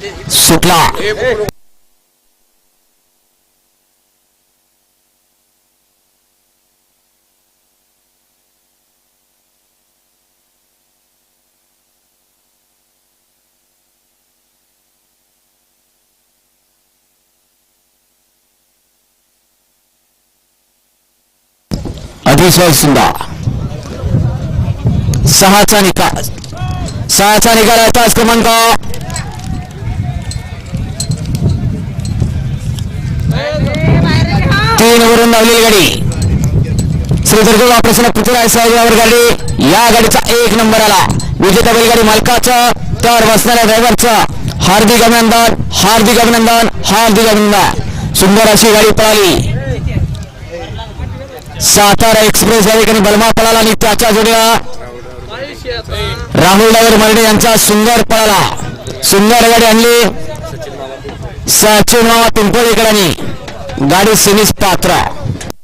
सुटला. अतिशय सुंदर सहाचा निकाल सहाचा निकाल आहे तास क्रमांक. धावलेली गाडी. श्रीदुर्ग ऑपरेशन पृथ्वीराज साहेब गाडी. या गाडीचा एक नंबर आला. विजेता बैलगाडी मालकाचं तर बसणाऱ्या ड्रायव्हरचं. हार्दिक अभिनंदन हार्दिक अभिनंदन हार्दिक अभिनंदन. सुंदर अशी गाडी पळाली. सातारा एक्सप्रेस या ठिकाणी बलमा पळाला आणि त्याच्या जोडीला राहुल डावर मर्डे यांचा सुंदर पळाला. सुंदर गाडी आणली. सचिन मामा पिंपळेकरांनी. गाडी सेमीस पात्र.